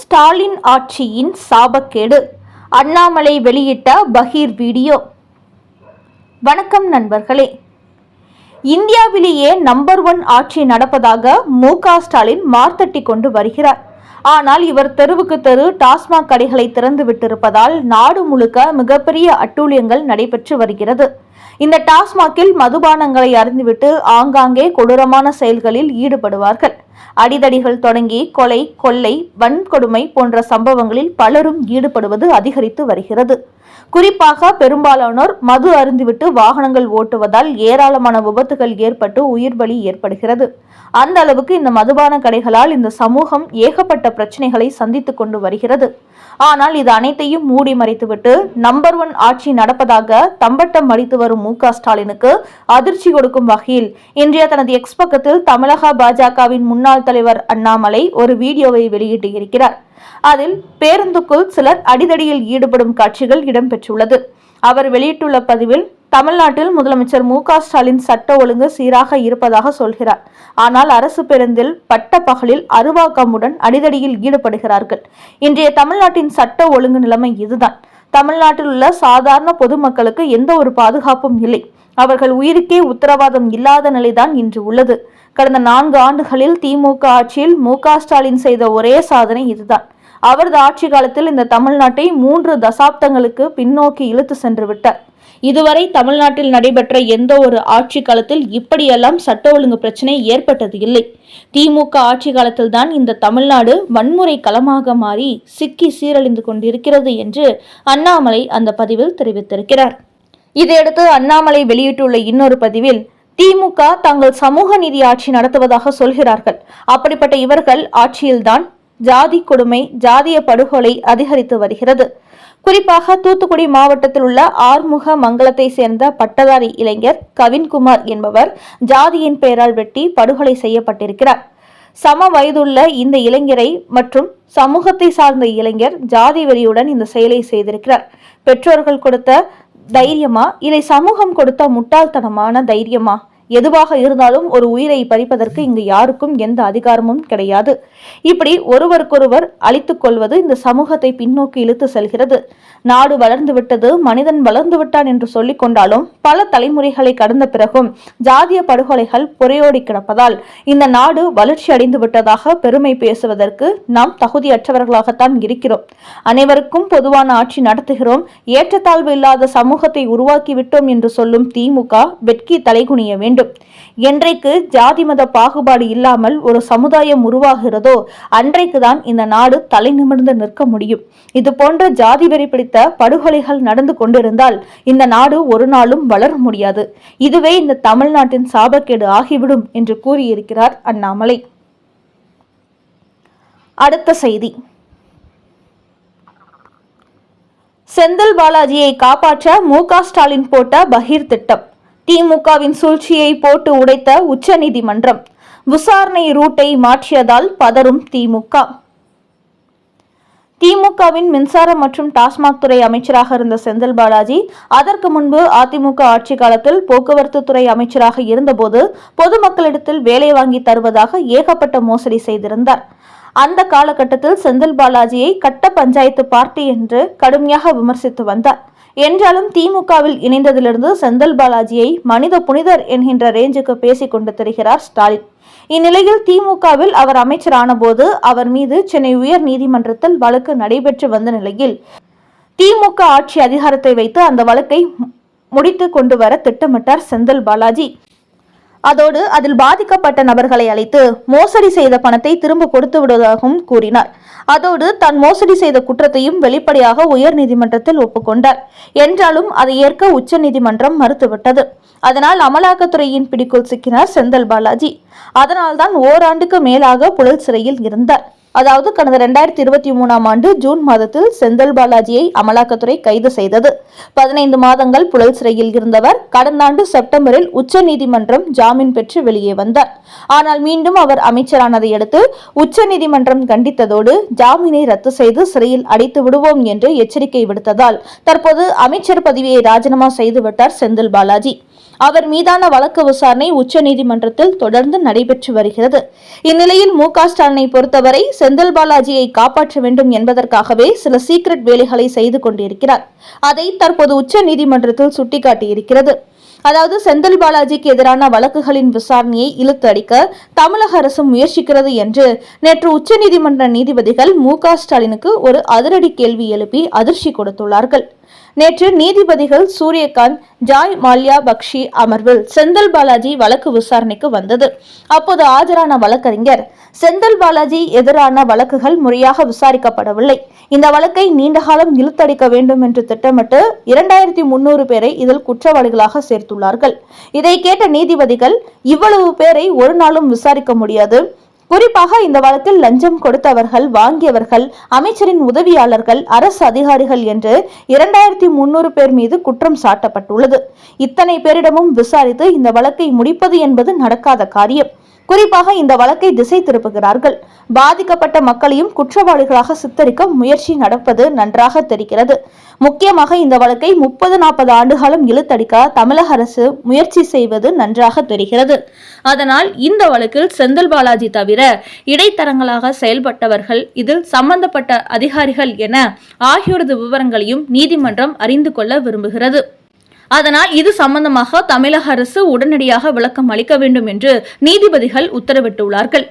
ஸ்டாலின் ஆட்சியின் சாபக்கேடு. அண்ணாமலை வெளியிட்ட பகீர் வீடியோ. வணக்கம் நண்பர்களே. இந்தியாவிலேயே நம்பர் ஒன் ஆட்சி நடப்பதாக மு ஸ்டாலின் மார்த்தட்டி கொண்டு வருகிறார். ஆனால் இவர் தெருவுக்கு தெரு டாஸ்மாக் கடைகளை திறந்து விட்டிருப்பதால் நாடு முழுக்க மிகப்பெரிய அட்டூழியங்கள் நடைபெற்று வருகிறது. இந்த டாஸ்மாகில் மதுபானங்களை அறிந்துவிட்டு ஆங்காங்கே கொடூரமான செயல்களில் ஈடுபடுவார்கள். அடிதடிகள் தொடங்கி கொலை கொள்ளை வன்கொடுமை போன்ற சம்பவங்களில் பலரும் ஈடுபடுவது அதிகரித்து வருகிறது. குறிப்பாக பெரும்பாலானோர் மது அருந்திவிட்டு வாகனங்கள் ஓட்டுவதால் ஏராளமான விபத்துகள் ஏற்பட்டு உயிர் பலி ஏற்படுகிறது. அந்த அளவுக்கு இந்த மதுபான கடைகளால் இந்த சமூகம் ஏகப்பட்ட பிரச்சனைகளை சந்தித்து கொண்டு வருகிறது. ஆனால் இது அனைத்தையும் மூடி மறைத்துவிட்டு நம்பர் ஒன் ஆட்சி நடப்பதாக தம்பட்டம் அடித்து வரும் மு ஸ்டாலினுக்கு அதிர்ச்சி கொடுக்கும் வகையில் இன்றைய தனது எக்ஸ் பக்கத்தில் தமிழக பாஜகவின் முன்னாள் தலைவர் அண்ணாமலை ஒரு வீடியோவை வெளியிட்டு இருக்கிறார். அதில் பேருந்துக்குள் சிலர் அடிதடியில் ஈடுபடும் காட்சிகள் இடம் இடம்பெற்றுள்ளது. அவர் வெளியிட்டுள்ள பதிவில் தமிழ்நாட்டில் முதலமைச்சர் மு. க. ஸ்டாலின் சட்ட ஒழுங்கு சீராக இருப்பதாக சொல்கிறார். ஆனால் அரசு பேருந்தில் பட்ட பகலில் அருவாக்கமுடன் அடிதடியில் ஈடுபடுகிறார்கள். இன்றைய தமிழ்நாட்டின் சட்ட ஒழுங்கு நிலைமை இதுதான். தமிழ்நாட்டில் உள்ள சாதாரண பொதுமக்களுக்கு எந்த ஒரு பாதுகாப்பும் இல்லை. அவர்கள் உயிருக்கே உத்தரவாதம் இல்லாத நிலைதான் இன்று உள்ளது. கடந்த நான்கு ஆண்டுகளில் திமுக ஆட்சியில் மு. க. ஸ்டாலின் செய்த ஒரே சாதனை இதுதான். அவரது ஆட்சி காலத்தில் இந்த தமிழ்நாட்டை மூன்று தசாப்தங்களுக்கு பின்னோக்கி இழுத்து சென்று விட்டார் இதுவரை தமிழ்நாட்டில் நடைபெற்ற எந்த ஒரு ஆட்சி காலத்தில் இப்படியெல்லாம் சட்ட ஒழுங்கு பிரச்சனை ஏற்பட்டது இல்லை. திமுக ஆட்சி காலத்தில்தான் இந்த தமிழ்நாடு வன்முறை களமாக மாறி சிக்கி சீரழிந்து கொண்டிருக்கிறது என்று அண்ணாமலை அந்த பதிவில் தெரிவித்திருக்கிறார். இதையடுத்து அண்ணாமலை வெளியிட்டுள்ள இன்னொரு பதிவில் திமுக தங்கள் சமூக நீதி ஆட்சி நடத்துவதாக சொல்கிறார்கள். அப்படிப்பட்ட இவர்கள் ஆட்சியில்தான் ஜாதி கொடுமை ஜாதிய படுகொலை அதிகரித்து வருகிறது. குறிப்பாக தூத்துக்குடி மாவட்டத்தில் உள்ள ஆறுமுக மங்கலத்தை சேர்ந்த பட்டதாரி இளைஞர் கவின்குமார் என்பவர் ஜாதியின் பெயரால் வெட்டி படுகொலை செய்யப்பட்டிருக்கிறார். சம வயதுள்ள இந்த இளைஞரை மற்றும் சமூகத்தை சார்ந்த இளைஞர் ஜாதி வெறியுடன் இந்த செயலை செய்திருக்கிறார். பெற்றோர்கள் கொடுத்த தைரியமா? இல்லை சமூகம் கொடுத்த முட்டாள்தனமான தைரியமா? எதுவாக இருந்தாலும் ஒரு உயிரை பறிப்பதற்கு இங்கு யாருக்கும் எந்த அதிகாரமும் கிடையாது. இப்படி ஒருவருக்கொருவர் அழித்துக் கொள்வது இந்த சமூகத்தை பின்னோக்கி இழுத்து செல்கிறது. நாடு வளர்ந்து விட்டது மனிதன் வளர்ந்து விட்டான் என்று சொல்லிக் கொண்டாலும் பல தலைமுறைகளை கடந்த பிறகும் ஜாதிய படுகொலைகள் புறையோடி கிடப்பதால் இந்த நாடு வளர்ச்சி அடைந்து விட்டதாக பெருமை பேசுவதற்கு நாம் தகுதியற்றவர்களாகத்தான் இருக்கிறோம். அனைவருக்கும் பொதுவான ஆட்சி நடத்துகிறோம். ஏற்றத்தாழ்வு இல்லாத சமூகத்தை உருவாக்கிவிட்டோம் என்று சொல்லும் திமுக வெட்கி தலைகுனிய வேண்டும். என்றைக்கு ஜாதி மத பாகுபாடு இல்லாமல் ஒரு சமுதாயம் உருவாகிறதோ அன்றைக்குதான் இந்த நாடு தலை நிமிர்ந்து நிற்க முடியும். இது போன்ற ஜாதி வெறி பிடித்த படுகொலைகள் நடந்து கொண்டிருந்தால் இந்த நாடு ஒரு நாளும் வளர முடியாது. இதுவே இந்த தமிழ்நாட்டின் சாபக்கேடு ஆகிவிடும் என்று கூறியிருக்கிறார் அண்ணாமலை. அடுத்த செய்தி. செந்தில் பாலாஜியை காப்பாற்ற மு க ஸ்டாலின் போட்ட பகீர் திட்டம் திமுகவின் சூழ்ச்சியை போட்டு உடைத்த உச்சநீதிமன்றம் விசாரணை ரூட்டை மாற்றியதால் பதறும் திமுக. திமுகவின் மின்சாரம் மற்றும் டாஸ்மாக் துறை அமைச்சராக இருந்த செந்தில் பாலாஜி அதற்கு முன்பு அதிமுக ஆட்சி காலத்தில் போக்குவரத்து துறை அமைச்சராக இருந்தபோது பொதுமக்களிடத்தில் வேலை வாங்கி தருவதாக ஏகப்பட்ட மோசடி செய்திருந்தார். அந்த காலகட்டத்தில் செந்தில் பாலாஜியை கட்ட பஞ்சாயத்து பார்ட்டி என்று கடுமையாக விமர்சித்து வந்தார். என்றாலும் திமுகவில் இணைந்ததிலிருந்து செந்தல் பாலாஜியை மனித புனிதர் என்கின்ற ரேஞ்சுக்கு பேசிக் கொண்டு திரிகிறார் ஸ்டாலின். இந்நிலையில் திமுகவில் அவர் அமைச்சரான போது அவர் மீது சென்னை உயர் நீதிமன்றத்தில் வழக்கு நடைபெற்று வந்த நிலையில் திமுக ஆட்சி அதிகாரத்தை வைத்து அந்த வழக்கை முடித்து கொண்டு வர திட்டமிட்டார் செந்தில் பாலாஜி. அதோடு அதில் பாதிக்கப்பட்ட நபர்களை அழைத்து மோசடி செய்த பணத்தை திரும்ப கொடுத்து விடுவதாகவும் கூறினார். அதோடு தான் மோசடி செய்த குற்றத்தையும் வெளிப்படையாக உயர் நீதிமன்றத்தில் ஒப்புக்கொண்டார். என்றாலும் அதை ஏற்க உச்ச நீதிமன்றம் மறுத்துவிட்டது. அதனால் அமலாக்கத்துறையின் பிடிக்குள் சிக்கினார் செந்தில் பாலாஜி. அதனால்தான் ஓராண்டுக்கு மேலாக புழல் சிறையில் இருந்தார். அதாவது கடந்த ரெண்டாயிரத்தி இருபத்தி மூணாம் ஆண்டு ஜூன் மாதத்தில் செந்தில் பாலாஜியை அமலாக்கத்துறை கைது செய்தது. பதினைந்து மாதங்கள் புழல் சிறையில் இருந்தவர் கடந்த ஆண்டு செப்டம்பரில் உச்சநீதிமன்றம் ஜாமீன் பெற்று வெளியே வந்தார். ஆனால் மீண்டும் அவர் அமைச்சரானதை அடுத்து உச்சநீதிமன்றம் கண்டித்ததோடு ஜாமீனை ரத்து செய்து சிறையில் அடைத்து விடுவோம் என்று எச்சரிக்கை விடுத்ததால் தற்போது அமைச்சர் பதவியை ராஜினாமா செய்துவிட்டார் செந்தில் பாலாஜி. அவர் மீதான வழக்கு விசாரணை உச்சநீதிமன்றத்தில் தொடர்ந்து நடைபெற்று வருகிறது. இந்நிலையில் மு க ஸ்டாலினை பொறுத்தவரை செந்தில் பாலாஜியை காப்பாற்ற வேண்டும் என்பதற்காகவே சில சீக்ரெட் வேலைகளை செய்து கொண்டிருக்கிறார். அதை தற்போது உச்ச நீதிமன்றத்தில் சுட்டிக்காட்டியிருக்கிறது. அதாவது செந்தில் பாலாஜிக்கு எதிரான வழக்குகளின் விசாரணையை இழுத்து அடிக்க தமிழக அரசு முயற்சிக்கிறது என்று நேற்று உச்சநீதிமன்ற நீதிபதிகள் மு க ஸ்டாலினுக்கு ஒரு அதிரடி கேள்வி எழுப்பி அதிர்ச்சி கொடுத்துள்ளார்கள். நேற்று நீதிபதிகள் சூரியகாந்த் ஜாய் மால்யா பக்ஷி அமர்வில் செந்தல் பாலாஜி வழக்கு விசாரணைக்கு வந்தது. அப்போது ஆஜரான வழக்கறிஞர் செந்தல் பாலாஜி எதிரான வழக்குகள் முறையாக விசாரிக்கப்படவில்லை. இந்த வழக்கை நீண்டகாலம் இழுத்தடிக்க வேண்டும் என்று திட்டமிட்டு இரண்டாயிரத்தி முன்னூறு பேரை இதில் குற்றவாளிகளாக சேர்த்துள்ளார்கள். இதை கேட்ட நீதிபதிகள் இவ்வளவு பேரை ஒரு நாளும் விசாரிக்க முடியாது. குறிப்பாக இந்த வழக்கில் லஞ்சம் கொடுத்தவர்கள் வாங்கியவர்கள் அமைச்சரின் உதவியாளர்கள் அரசு அதிகாரிகள் என்று இரண்டாயிரத்தி முன்னூறு பேர் மீது குற்றம் சாட்டப்பட்டுள்ளது. இத்தனை பேரிடமும் விசாரித்து இந்த வழக்கை முடிப்பது என்பது நடக்காத காரியம். குறிப்பாக இந்த வழக்கை திசை திருப்புகிறார்கள். பாதிக்கப்பட்ட மக்களையும் குற்றவாளிகளாக சித்தரிக்க முயற்சி நடப்பது நன்றாக தெரிகிறது. முக்கியமாக இந்த வழக்கை முப்பது நாற்பது ஆண்டுகாலம் இழுத்தடிக்க தமிழக அரசு முயற்சி செய்வது நன்றாக தெரிகிறது. அதனால் இந்த வழக்கில் செந்தில் பாலாஜி தவிர இடைத்தரங்களாக செயல்பட்டவர்கள் இதில் சம்பந்தப்பட்ட அதிகாரிகள் என ஆகியோரது விவரங்களையும் நீதிமன்றம் அறிந்து கொள்ள விரும்புகிறது. அதனால் இது சம்பந்தமாக தமிழக அரசு உடனடியாக விளக்கம் அளிக்க வேண்டும் என்று நீதிபதிகள் உத்தரவிட்டுள்ளார்கள்.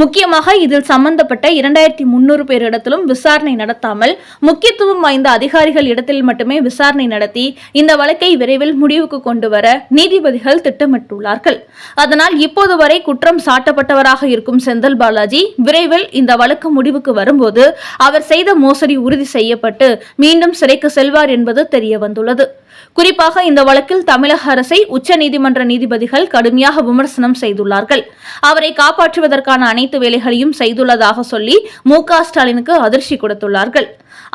முக்கியமாக இதில் சம்பந்தப்பட்ட இரண்டாயிரத்தி முன்னூறு பேரிடத்திலும் விசாரணை நடத்தாமல் முக்கியத்துவம் வாய்ந்த அதிகாரிகள் இடத்தில் மட்டுமே விசாரணை நடத்தி இந்த வழக்கை விரைவில் முடிவுக்கு கொண்டு வர நீதிபதிகள் திட்டமிட்டுள்ளார்கள். அதனால் இப்போது வரை குற்றம் சாட்டப்பட்டவராக இருக்கும் செந்தில் பாலாஜி விரைவில் இந்த வழக்கு முடிவுக்கு வரும்போது அவர் செய்த மோசடி உறுதி செய்யப்பட்டு மீண்டும் சிறைக்கு செல்வார் என்பது தெரிய வந்துள்ளது குறிப்பாக இந்த வழக்கில் தமிழக அரசை உச்சநீதிமன்ற நீதிபதிகள் கடுமையாக விமர்சனம் செய்துள்ளார்கள். அவரை காப்பாற்றுவதற்கான அனைத்து வேலைகளையும் செய்துள்ளதாக சொல்லி மு ஸ்டாலினுக்கு அதிர்ச்சி கொடுத்துள்ளார்கள்.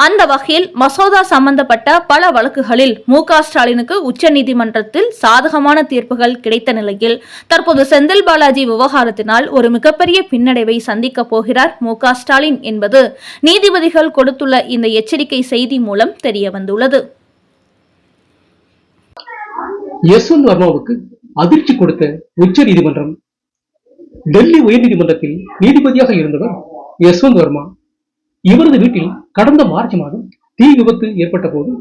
அந்த வகையில் மசோதா சம்பந்தப்பட்ட பல வழக்குகளில் மு ஸ்டாலினுக்கு உச்சநீதிமன்றத்தில் சாதகமான தீர்ப்புகள் கிடைத்த நிலையில் தற்போது செந்தில் பாலாஜி விவகாரத்தினால் ஒரு மிகப்பெரிய பின்னடைவை சந்திக்கப் போகிறார் மு ஸ்டாலின் என்பது நீதிபதிகள் கொடுத்துள்ள இந்த எச்சரிக்கை செய்தி மூலம் தெரிய வந்துள்ளது. யஸ்வந்த் வர்மாவுக்கு அதிர்ச்சி கொடுத்த உச்ச நீதிமன்றம் டெல்லி உயர்நீதிமன்றத்தில் நீதிபதியாக இருந்தவர் யஸ்வந்த் வர்மா இவரது வீட்டில் கடந்த மார்ச் மாதம் தீ விபத்து ஏற்பட்ட போது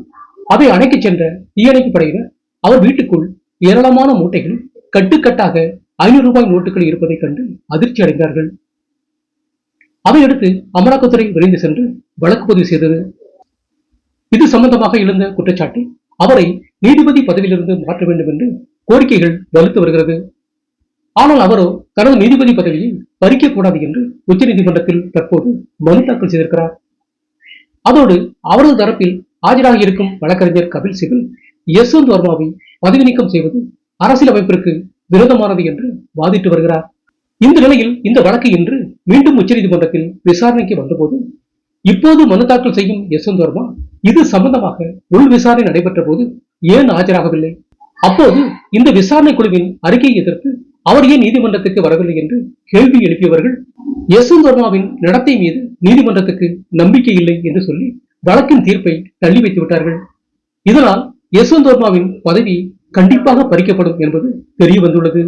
அதை அணைக்கச் சென்ற தீயணைப்பு படையினர் அவர் வீட்டுக்குள் ஏராளமான மூட்டைகள் கட்டுக்கட்டாக ஐநூறு ரூபாய் நோட்டுகள் இருப்பதைக் கண்டு அதிர்ச்சி அடைந்தார்கள். அதையடுத்து அமலாக்கத்துறை விரைந்து சென்று வழக்கு பதிவு செய்தது. இது சம்பந்தமாக எழுந்த குற்றச்சாட்டு அவரை நீதிபதி பதவியிலிருந்து மாற்ற வேண்டும் என்று கோரிக்கைகள் வலுத்து வருகிறது. ஆனால் அவரோ தனது நீதிபதி பதவியை பறிக்கக்கூடாது என்று உச்சநீதிமன்றத்தில் தற்போது மனு தாக்கல் செய்திருக்கிறார். அதோடு அவரது தரப்பில் ஆஜராக இருக்கும் வழக்கறிஞர் கபில் சிபில் யஸ்வந்த் வர்மாவை பதவி நீக்கம் செய்வது அரசியலமைப்பிற்கு விரோதமானது என்று வாதிட்டு வருகிறார். இந்த நிலையில் இந்த வழக்கு இன்று மீண்டும் உச்சநீதிமன்றத்தில் விசாரணைக்கு வந்தபோது இப்போது மனு தாக்கல் செய்யும் யஸ்வந்த் வர்மா இது சம்பந்தமாக உள் விசாரணை நடைபெற்ற போது ஏன் ஆஜராகவில்லை? அப்போது இந்த விசாரணை குழுவின் அறிக்கையை எதிர்த்து அவர் ஏன் நீதிமன்றத்துக்கு வரவில்லை என்று கேள்வி எழுப்பியவர்கள் யஸ்வந்த் வர்மாவின் நடத்தை மீது நீதிமன்றத்துக்கு நம்பிக்கை இல்லை என்று சொல்லி வழக்கின் தீர்ப்பை தள்ளி வைத்து விட்டார்கள். இதனால் யஸ்வந்த் வர்மாவின் பதவி கண்டிப்பாக பறிக்கப்படும் என்பது தெரிய வந்துள்ளது